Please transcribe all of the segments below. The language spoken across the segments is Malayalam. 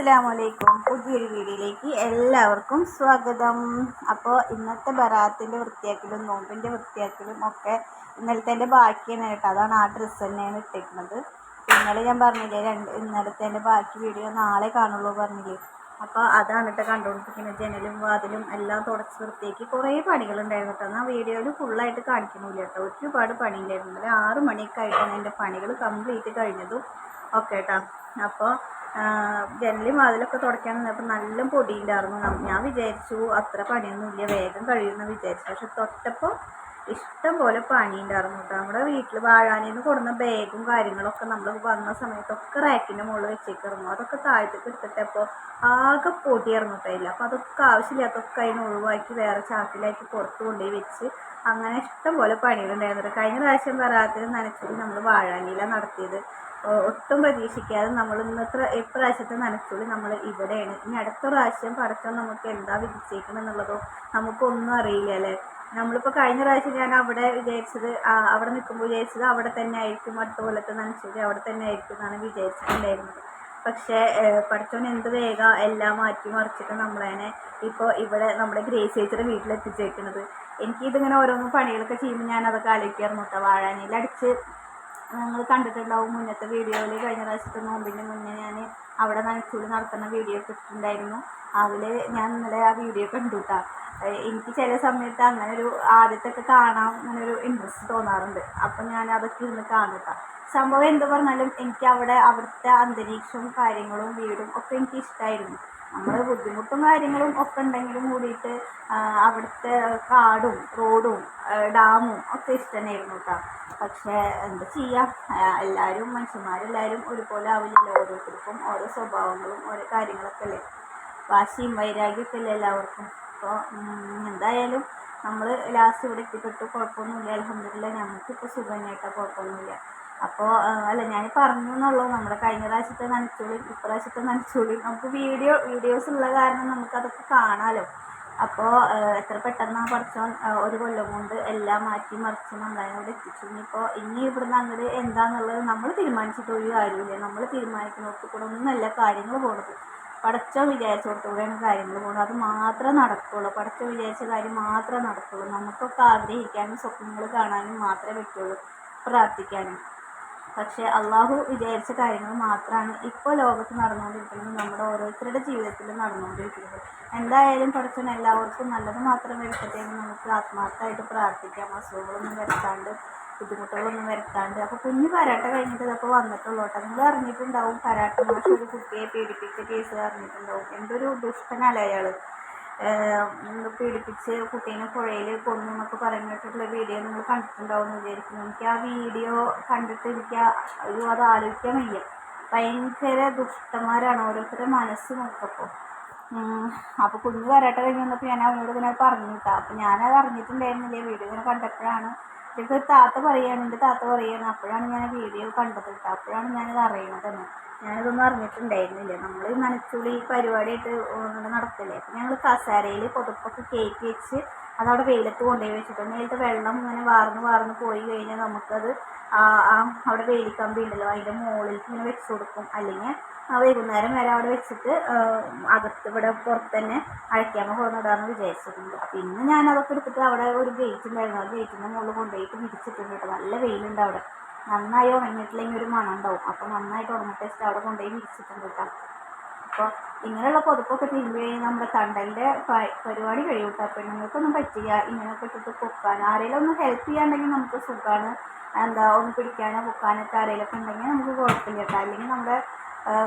അസ്സലാമലൈക്കും. പുതിയൊരു വീഡിയോയിലേക്ക് എല്ലാവർക്കും സ്വാഗതം. അപ്പോൾ ഇന്നത്തെ ബറാത്തിന്റെ വൃത്തിയാക്കലും നോമ്പിന്റെ വൃത്തിയാക്കലും ഒക്കെ ഇന്നലത്തെ ബാക്കിയാണ് കേട്ടോ. അതാണ് ആ ഡ്രസ്സ് തന്നെയാണ് ഇട്ടിരിക്കുന്നത്. ഇന്നലെ ഞാൻ പറഞ്ഞില്ലേ രണ്ട് ഇന്നലത്തെ ബാക്കി വീഡിയോ നാളെ കാണുള്ളൂ പറഞ്ഞില്ലേ. അപ്പോൾ അതാണ് കേട്ടോ കണ്ടുകൊണ്ടിരിക്കുന്നത്. ജനലും വാതിലും എല്ലാം തുടച്ച് വൃത്തിയാക്കി കുറേ പണികളുണ്ടായിരുന്നു കേട്ടോ. എന്നാൽ വീഡിയോയിൽ ഫുള്ളായിട്ട് കാണിക്കുന്നില്ല കേട്ടോ. ഒരുപാട് പണിയുണ്ടായിരുന്നു ഇന്നലെ ആറ് മണിയൊക്കെ ആയിട്ടാണ് എന്റെ പണികൾ കംപ്ലീറ്റ് കഴിഞ്ഞതും ഒക്കെ കേട്ടോ. അപ്പോൾ ജനലും വാതിലൊക്കെ തുടയ്ക്കാൻ നിന്നപ്പോൾ നല്ല പൊടിയുണ്ടായിരുന്നു. ഞാൻ വിചാരിച്ചു അത്ര പണിയൊന്നുമില്ല വേഗം കഴിയുമെന്ന് വിചാരിച്ചു. പക്ഷെ തൊട്ടപ്പോൾ ഇഷ്ടം പോലെ പണിയുണ്ടായിരുന്നു കേട്ടോ. നമ്മുടെ വീട്ടിൽ വാഴാനിന്ന് കൊടുന്ന ബാഗും കാര്യങ്ങളൊക്കെ നമ്മൾ വന്ന സമയത്തൊക്കെ റാക്കിന്റെ മുകളിൽ വെച്ചേക്കിറങ്ങും അതൊക്കെ താഴത്തേക്ക് എടുത്തിട്ടപ്പോൾ ആകെ പൊടിയായിരുന്നു കേട്ടോ അപ്പോൾ അതൊക്കെ ആവശ്യമില്ലാത്തൊക്കെ അതിന് ഒഴിവാക്കി വേറെ ചാക്കിലാക്കി പുറത്ത് കൊണ്ടുപോയി വെച്ച് അങ്ങനെ ഇഷ്ടം പോലെ പണികളുണ്ടായിരുന്നു കഴിഞ്ഞ പ്രാവശ്യം വരാത്തിന് നനച്ചത് നമ്മൾ വാഴാനില നടത്തിയത്. ഒട്ടും പ്രതീക്ഷിക്കാതെ നമ്മൾ ഇന്നത്തെ ഇപ്രാവശ്യത്തെ നനച്ചുള്ളി നമ്മൾ ഇവിടെയാണ്. ഇനി അടുത്ത പ്രാവശ്യം പറച്ചാൽ നമുക്ക് എന്താ വിധിച്ചേക്കണം എന്നുള്ളതോ നമുക്കൊന്നും അറിയില്ല അല്ലേ? നമ്മളിപ്പോൾ കഴിഞ്ഞ പ്രാവശ്യം ഞാൻ അവിടെ വിചാരിച്ചത് അവിടെ നിൽക്കുമ്പോൾ വിചാരിച്ചത് അവിടെ തന്നെ ആയിരിക്കും അടുത്ത കൊല്ലത്തെ നനച്ചുള്ളി അവിടെ തന്നെ ആയിരിക്കും എന്നാണ് വിചാരിച്ചിട്ടുണ്ടായിരുന്നത്. പക്ഷേ പഠിച്ചവൻ എന്ത് വേഗം എല്ലാം മാറ്റി മറിച്ചിട്ട് നമ്മളതിനെ ഇപ്പോൾ ഇവിടെ നമ്മുടെ ഗ്രേസ് ചേച്ചിയുടെ വീട്ടിലെത്തിച്ചേക്കുന്നത്. എനിക്കിതിങ്ങനെ ഓരോന്ന് പണികളൊക്കെ ചെയ്യുമ്പോൾ ഞാൻ അതൊക്കെ ആലോചിക്കാറുണ്ട് കേട്ടോ. വാഴാനിയിൽ അടിച്ച് നിങ്ങൾ കണ്ടിട്ടുണ്ടാവും മുന്നത്തെ വീഡിയോയിൽ കഴിഞ്ഞ പ്രാവശ്യത്തെ നോമ്പിന്റെ മുന്നേ ഞാൻ അവിടെ നനച്ചുള്ളി നടത്തുന്ന വീഡിയോ ഒക്കെ ഇട്ടിട്ടുണ്ടായിരുന്നു. അതിൽ ഞാൻ ഇന്നലെ ആ വീഡിയോ കണ്ടു കേട്ടോ എനിക്ക് ചില സമയത്ത് അങ്ങനെ ഒരു ആദ്യത്തൊക്കെ കാണാൻ അങ്ങനെ ഒരു ഇൻട്രസ്റ്റ് തോന്നാറുണ്ട്. അപ്പം ഞാൻ അതൊക്കെ ഇരുന്ന് കാണുക സംഭവം എന്ത് പറഞ്ഞാലും എനിക്ക് അവിടെ അവിടുത്തെ അന്തരീക്ഷവും കാര്യങ്ങളും വീടും ഒക്കെ എനിക്ക് ഇഷ്ടമായിരുന്നു നമ്മൾ ബുദ്ധിമുട്ടും കാര്യങ്ങളും ഒക്കെ ഉണ്ടെങ്കിലും കൂടിയിട്ട് അവിടുത്തെ കാടും റോഡും ഡാമും ഒക്കെ ഇഷ്ടം തന്നെയായിരുന്നു കേട്ടോ പക്ഷേ എന്താ ചെയ്യുക എല്ലാവരും മനുഷ്യന്മാരെല്ലാവരും ഒരുപോലെ ആവില്ലല്ലോ ഓരോരുത്തർക്കും ഓരോ സ്വഭാവങ്ങളും ഓരോ കാര്യങ്ങളൊക്കെ അല്ലേ? വാശിയും വൈരാഗ്യമൊക്കെ അല്ലേ എല്ലാവർക്കും? അപ്പോൾ എന്തായാലും നമ്മൾ ലാസ്റ്റ് ഇവിടെ എത്തിപ്പെട്ടു. കുഴപ്പമൊന്നുമില്ല. അലഹമില്ല ഞങ്ങൾക്കിപ്പോൾ സുഖം കേട്ടോ കുഴപ്പമൊന്നുമില്ല. അപ്പോൾ അല്ല ഞാൻ പറഞ്ഞു എന്നുള്ളൂ നമ്മുടെ കഴിഞ്ഞ പ്രാവശ്യത്തെ നനച്ചോളിയും ഇപ്രാവശ്യത്തെ നനച്ചോളിയും നമുക്ക് വീഡിയോ വീഡിയോസ് ഉള്ള കാരണം നമുക്കതൊക്കെ കാണാമല്ലോ അപ്പോൾ എത്ര പെട്ടെന്നാണ് പഠിച്ചോൻ ഒരു കൊല്ലം കൊണ്ട് എല്ലാം മാറ്റി മറിച്ച് നമ്മളതിനോട് എത്തിച്ചു. ഇനിയിപ്പോൾ ഇനി ഇവിടുന്ന് അങ്ങോട്ട് എന്താണെന്നുള്ളത് നമ്മൾ തീരുമാനിച്ചിട്ട് ഒരു കാര്യമില്ല നമ്മൾ തീരുമാനിക്കുന്നവർക്ക് കൂടെ ഒന്നല്ല കാര്യങ്ങൾ പോകുന്നത് പടച്ചോ വിചാരിച്ചോടത്തൂടെയാണ് കാര്യങ്ങൾ പോകുന്നത് അത് മാത്രമേ നടക്കുള്ളൂ. പടച്ചോ വിചാരിച്ച കാര്യം മാത്രമേ നടക്കുള്ളൂ. നമുക്കൊക്കെ ആഗ്രഹിക്കാനും സ്വപ്നങ്ങൾ കാണാനും മാത്രമേ പറ്റുള്ളൂ. പ്രാർത്ഥിക്കാനും. പക്ഷേ അള്ളാഹു വിചാരിച്ച കാര്യങ്ങൾ മാത്രമാണ് ഇപ്പോൾ ലോകത്ത് നടന്നുകൊണ്ടിരിക്കുന്നത് നമ്മുടെ ഓരോരുത്തരുടെ ജീവിതത്തിലും നടന്നുകൊണ്ടിരിക്കുന്നത്. എന്തായാലും പഠിച്ചവൻ എല്ലാവർക്കും നല്ലത് മാത്രം വരുത്തട്ടെ നമുക്ക് ആത്മാർത്ഥമായിട്ട് പ്രാർത്ഥിക്കാം. അസുഖങ്ങളൊന്നും വരുത്താണ്ട് ബുദ്ധിമുട്ടുകളൊന്നും വരുത്താണ്ട്. അപ്പോൾ കുഞ്ഞ് കരാട്ട കഴിഞ്ഞിട്ട് ഇതൊക്കെ വന്നിട്ടുള്ളൂ കേട്ടോ. നിങ്ങൾ അറിഞ്ഞിട്ടുണ്ടാവും കരാട്ട മാഷ് ഒരു കുട്ടിയെ പീഡിപ്പിച്ച കേസ് അറിഞ്ഞിട്ടുണ്ടാവും. എന്തൊരു ദുഷ്ടനല്ലേ അയാൾ പീഡിപ്പിച്ച് കുട്ടീനെ പുഴയിൽ കൊന്നു എന്നൊക്കെ പറഞ്ഞിട്ടുള്ള വീഡിയോ നിങ്ങൾ കണ്ടിട്ടുണ്ടാവും എന്ന് വിചാരിക്കുന്നു. എനിക്ക് ആ വീഡിയോ കണ്ടിട്ട് എനിക്ക് അയ്യോ അത് ആലോചിക്കാൻ വയ്യ. ഭയങ്കര ദുഷ്ടന്മാരാണ് ഓരോരുത്തരുടെ മനസ്സ് നോക്കപ്പോൾ അപ്പോൾ കുഞ്ഞ് വരട്ടെ കഴിഞ്ഞ് വന്നപ്പോൾ ഞാൻ അവനോട് ഇങ്ങനെ പറഞ്ഞു കേട്ടോ അപ്പോൾ ഞാനത് അറിഞ്ഞിട്ടുണ്ടായിരുന്നില്ല. വീഡിയോ ഇങ്ങനെ കണ്ടപ്പോഴാണ് എനിക്ക് താത്ത പറയുകയാണ് എന്റെ താത്ത പറയുകയാണ് അപ്പോഴാണ് ഞാൻ വീഡിയോ കണ്ടത് കേട്ടോ. അപ്പോഴാണ് ഞാനത് അറിയണത് തന്നെ. ഞാനിതൊന്നും അറിഞ്ഞിട്ടുണ്ടായിരുന്നില്ല. നമ്മൾ നനച്ചുള്ളി പരിപാടിയായിട്ട് നടക്കില്ലേ. അപ്പം ഞങ്ങൾ കസാരയിൽ പുതപ്പൊക്കെ കയറ്റി വെച്ച് അതവിടെ വെയിലത്ത് കൊണ്ടുപോയി വെച്ചിട്ട്. നേരത്തെ വെള്ളം ഇങ്ങനെ വാർന്ന് വാർന്ന് പോയി കഴിഞ്ഞാൽ നമുക്കത് അവിടെ വേലിക്കമ്പി ഉണ്ടല്ലോ അതിന്റെ മുകളിലേക്ക് ഇങ്ങനെ വെച്ച് കൊടുക്കും. അല്ലെങ്കിൽ ആ വൈകുന്നേരം വരെ അവിടെ വെച്ചിട്ട് അകത്ത് ഇവിടെ പുറത്ത് തന്നെ അഴയ്ക്കാമ കൊണ്ടിടാമെന്ന് വിചാരിച്ചിട്ടുണ്ട്. അപ്പം ഇന്ന് ഞാൻ അതൊക്കെ എടുത്തിട്ട് അവിടെ ഒരു ഗേറ്റ് ഉണ്ടായിരുന്നു. ആ ഗേറ്റിന്റെ മുകളിൽ കൊണ്ടുപോയിട്ട് വിരിച്ചിട്ടുണ്ട് കേട്ടോ. നല്ല വെയിലുണ്ട് അവിടെ. നന്നായി ഉണങ്ങിയിട്ടില്ലെങ്കിൽ ഒരു മണം ഉണ്ടാവും അപ്പം നന്നായിട്ട് ഉണങ്ങിയിട്ട് അവിടെ കൊണ്ടുപോയി വിരിച്ചിട്ടുണ്ട് കേട്ടോ. അപ്പോൾ ഇങ്ങനെയുള്ള പുതപ്പൊക്കെ കഴിഞ്ഞാൽ നമ്മുടെ തണ്ടലിന്റെ പരിപാടി കഴിയും കേട്ടോ പെണ്ണുങ്ങൾക്കൊന്നും പറ്റില്ല. ഇങ്ങനെയൊക്കെ ഇട്ടിട്ട് പൊക്കാൻ ആരെങ്കിലും ഒന്ന് ഹെൽപ്പ് ചെയ്യാണ്ടെങ്കിൽ നമുക്ക് സുഖമാണ് എന്താ ഒന്ന് പിടിക്കാനോ പൊക്കാനൊക്കെ ആരെങ്കിലുമൊക്കെ ഉണ്ടെങ്കിൽ നമുക്ക് കുഴപ്പമില്ല കേട്ടോ അല്ലെങ്കിൽ നമ്മുടെ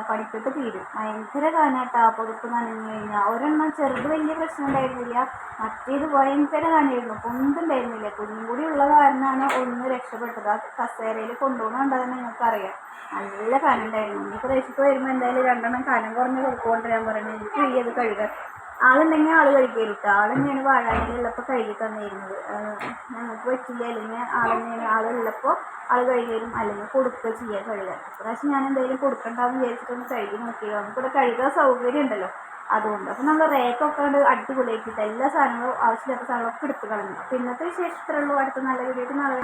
പണിക്കൊക്കെ തീരും. ഭയങ്കര കാനായിട്ടാ പുതുപ്പ് നനഞ്ഞു കഴിഞ്ഞാൽ ഒരെണ്ണം ചെറുത് വലിയ പ്രശ്നം ഉണ്ടായിരുന്നില്ല. മറ്റേത് ഭയങ്കര കാനായിരുന്നു. പൊന്തുണ്ടായിരുന്നില്ല കുഞ്ഞും കൂടി ഉള്ള കാരണമാണ് ഒന്ന് രക്ഷപ്പെട്ടത്. ആ കസേരയിൽ കൊണ്ടുപോകണുണ്ടെന്ന് നിങ്ങൾക്കറിയാം. നല്ല കാനുണ്ടായിരുന്നു. ഇനി പ്രദേശത്ത് വരുമ്പോൾ എന്തായാലും രണ്ടെണ്ണം കനം കുറഞ്ഞ് ഞാൻ പറയുന്നത് എനിക്ക് ഈ അത് കഴുകാൻ. ആളുണ്ടെങ്കിൽ ആൾ കഴിക്കരുത് ആൾ തന്നെയാണ് കഴുകി തന്നിരുന്നത്. ഞങ്ങൾക്ക് പറ്റില്ല. അല്ലെങ്കിൽ ആൾ ആളുള്ളപ്പോൾ ആൾ കഴുകരും അല്ലെങ്കിൽ കൊടുക്കുക ചെയ്യുക കഴുകാൻ. പ്രാവശ്യം ഞാൻ എന്തായാലും കൊടുക്കണ്ടെന്ന് വിചാരിച്ചിട്ടൊന്ന് കഴുകി നോക്കിയത്. നമുക്കിവിടെ കഴുകാൻ സൗകര്യം ഉണ്ടല്ലോ. അതുകൊണ്ട്. അപ്പോൾ നമ്മൾ റേക്കൊക്കെ ഉണ്ട് അടിപൊളിയാക്കിയിട്ട് എല്ലാ സാധനങ്ങളും ആവശ്യമില്ലാത്ത സാധനങ്ങളൊക്കെ എടുത്ത് കളഞ്ഞു. അപ്പോൾ ഇന്നത്തെ വിശേഷം ഇത്രയുള്ളൂ അടുത്ത നല്ല രീതിയിൽ നാളെ